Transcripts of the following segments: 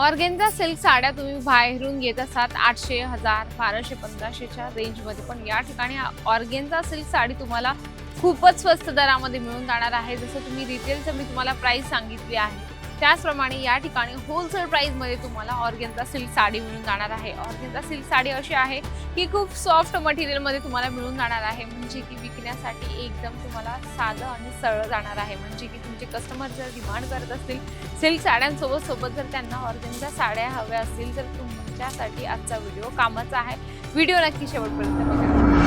Organza silk साड्या तुम्ही बाहेरून घेत असाल आठशे हजार बाराशे पंधराशेच्या रेंजमध्ये पण या ठिकाणी ऑर्गेन्झा सिल्क साडी तुम्हाला खूपच स्वस्त दरामध्ये मिळून जाणार आहे. जसं तुम्ही रिटेलचं मी तुम्हाला प्राईस सांगितली आहे. त्याचप्रमाणे या ठिकाणी होलसेल प्राईजमध्ये तुम्हाला ऑर्गेन्झा सिल्क साडी मिळून जाणार आहे. ऑर्गेन्झा सिल्क साडी अशी आहे की खूप सॉफ्ट मटेरियलमध्ये तुम्हाला मिळून जाणार आहे म्हणजे की विकण्यासाठी एकदम तुम्हाला साधं आणि सरळ जाणार आहे. म्हणजे की तुमचे कस्टमर जर डिमांड करत असतील सिल्क साड्यांसोबत सोबत जर त्यांना ऑर्गेन्झा साड्या हव्या असतील तर तुमच्यासाठी आजचा व्हिडिओ कामाचा आहे. व्हिडिओ नक्की शेवटपर्यंत बघा.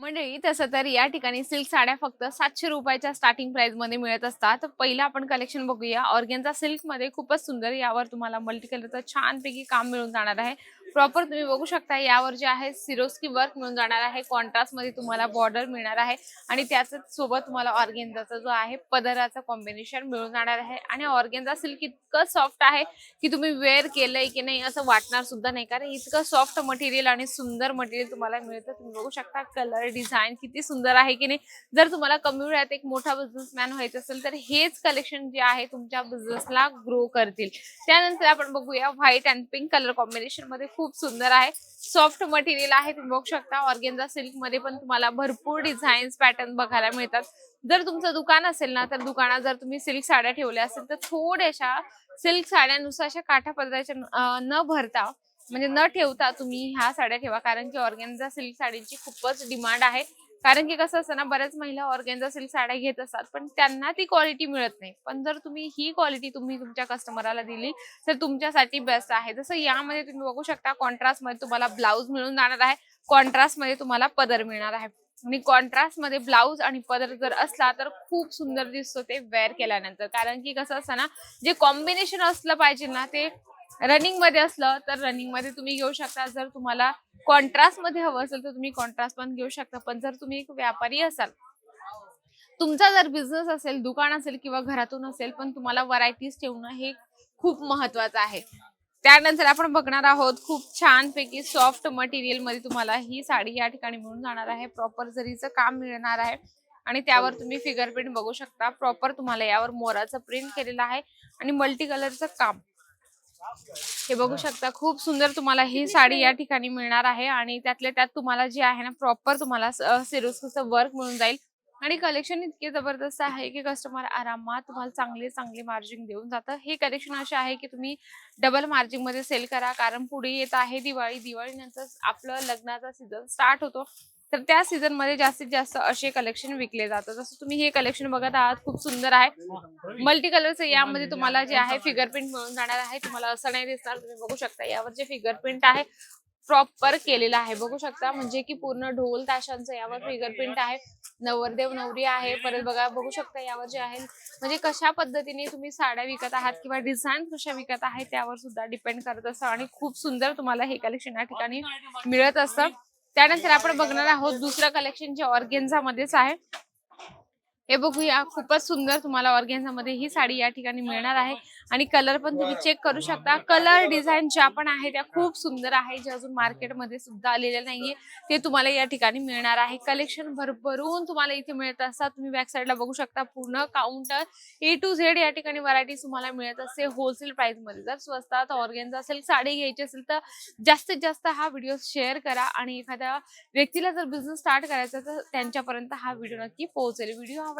मंडळी तसं तर या ठिकाणी सिल्क साड्या फक्त सातशे रुपयाच्या स्टार्टिंग प्राइसमध्ये मिळत असतात. पहिला आपण कलेक्शन बघूया. ऑर्गेन्झा सिल्कमध्ये खूपच सुंदर यावर तुम्हाला मल्टी कलरचं छानपैकी काम मिळून जाणार आहे. प्रॉपर तुम्ही बघू शकता यावर जे आहे सिरोस्की वर्क मिळून जाणार आहे. कॉन्ट्रास्टमध्ये तुम्हाला बॉर्डर मिळणार आहे. आणि त्याच सोबत तुम्हाला ऑर्गेन्झाचा जो आहे पदराचं कॉम्बिनेशन मिळून जाणार आहे. आणि ऑर्गेन्झा सिल्क इतकं सॉफ्ट आहे की तुम्ही वेअर केलंय की नाही असं वाटणार सुद्धा नाही. कारण इतकं सॉफ्ट मटेरियल आणि सुंदर मटेरियल तुम्हाला मिळतं. तुम्ही बघू शकता कलर डिझाईन किती सुंदर आहे की नाही. जर तुम्हाला कमी वेळात एक मोठा बिझनेसमॅन व्हायचं असेल तर हेच कलेक्शन जे आहे तुमच्या बिझनेसला ग्रो करतील. त्यानंतर आपण बघूया व्हाईट अँड पिंक कलर कॉम्बिनेशनमध्ये खूप सुंदर आहे. सॉफ्ट मटेरियल आहे तुम्ही बघू शकता. ऑर्गेन्झा सिल्कमध्ये पण तुम्हाला भरपूर डिझाईन्स पॅटर्न बघायला मिळतात. जर तुमचं दुकान असेल ना तर दुकानात जर तुम्ही सिल्क साड्या ठेवल्या असेल तर थोड्याशा सिल्क साड्यानुसार अशा काठा पदराच्या न भरता म्हणजे न ठेवता तुम्ही ह्या साड्या ठेवा. कारण की ऑर्गेन्झा सिल्क साडीची खूपच डिमांड आहे. कारण की कसं असतं ना बऱ्याच महिला ऑर्गेन्झा सिल्क साड्या घेत असतात पण त्यांना ती क्वालिटी मिळत नाही. पण जर तुम्ही ही क्वालिटी तुम्ही तुमच्या कस्टमरला दिली तर तुमच्यासाठी बेस्ट आहे. जसं यामध्ये तुम्ही बघू शकता कॉन्ट्रास्टमध्ये तुम्हाला ब्लाऊज मिळून जाणार आहे कॉन्ट्रास्टमध्ये तुम्हाला पदर मिळणार आहे. आणि कॉन्ट्रास्टमध्ये ब्लाऊज आणि पदर जर असला तर खूप सुंदर दिसतो ते वेअर केल्यानंतर. कारण की कसं असतं ना जे कॉम्बिनेशन असलं पाहिजे ना ते रनिंगमध्ये असलं तर रनिंगमध्ये तुम्ही घेऊ शकता. जर तुम्हाला कॉन्ट्रास्टमध्ये हवं असेल तर तुम्ही कॉन्ट्रास्ट पण घेऊ शकता. पण जर तुम्ही एक व्यापारी असाल तुमचा जर बिझनेस असेल दुकान असेल किंवा घरातून असेल पण तुम्हाला व्हरायटीज ठेवणं हे खूप महत्वाचं आहे. त्यानंतर आपण बघणार आहोत खूप छानपैकी सॉफ्ट मटेरियलमध्ये तुम्हाला ही साडी या ठिकाणी मिळून जाणार आहे. प्रॉपर जरीचं काम मिळणार आहे आणि त्यावर तुम्ही फिगर प्रिंट बघू शकता. प्रॉपर तुम्हाला यावर मोराचं प्रिंट केलेलं आहे आणि मल्टी कलरचं काम. हे बघू शकता खूप सुंदर तुम्हाला ही साडी या ठिकाणी मिळणार आहे आणि त्यातल्या त्यात तुम्हाला जे आहे ना प्रॉपर तुम्हाला सिरोस्कचं वर्क मिळून जाईल. आणि कलेक्शन इतके जबरदस्त आहे की कस्टमर आरामात तुम्हाला चांगले चांगले मार्जिन देऊन जातं. हे कलेक्शन असे आहे की तुम्ही डबल मार्जिनमध्ये सेल करा. कारण पुढे येत आहे दिवाळी. दिवाळीनंतर आपलं लग्नाचा सीझन स्टार्ट होतो. तर त्या सीझनमध्ये जास्तीत जास्त असे कलेक्शन विकले जातात. जसं तुम्ही हे कलेक्शन बघत आहात खूप सुंदर आहे. मल्टी कलरचं यामध्ये तुम्हाला जे आहे फिगर प्रिंट मिळून जाणार आहे. तुम्हाला असं नाही दिसणार तुम्ही बघू शकता. यावर जे फिगर प्रिंट आहे प्रॉपर केलेलं आहे. बघू शकता म्हणजे की पूर्ण ढोल ताशांचं यावर फिगर प्रिंट आहे. नवरदेव नवरी आहे. परत बघा बघू शकता यावर जे आहे. म्हणजे कशा पद्धतीने तुम्ही साड्या विकत आहात किंवा डिझाईन कशा विकत आहे त्यावर सुद्धा डिपेंड करत असतं. आणि खूप सुंदर तुम्हाला हे कलेक्शन या ठिकाणी मिळत असतं. त्यानंतर आपण बघणार आहोत दुसरं कलेक्शन जे ऑर्गेन्झा मध्येच आहे. हे बघूया खूपच सुंदर तुम्हाला ऑर्गेन्झा मध्ये ही साडी या ठिकाणी मिळणार आहे. आणि कलर पण तुम्ही चेक करू शकता. कलर डिझाईन ज्या पण आहे त्या खूप सुंदर आहे. जे अजून मार्केटमध्ये सुद्धा आलेल्या नाहीये ते तुम्हाला या ठिकाणी मिळणार आहे. कलेक्शन भरभरून तुम्हाला इथे मिळत असतात. तुम्ही बॅक साईडला बघू शकता पूर्ण काउंटर ए टू झेड या ठिकाणी व्हरायटी तुम्हाला मिळत असते. होलसेल प्राइसमध्ये जर स्वस्तात ऑर्गेन्झा असेल साडी घ्यायची असेल तर जास्तीत जास्त हा व्हिडिओ शेअर करा. आणि एखाद्या व्यक्तीला जर बिझनेस स्टार्ट करायचा तर त्यांच्यापर्यंत हा व्हिडिओ नक्की पोहोचेल. व्हिडिओ आवडला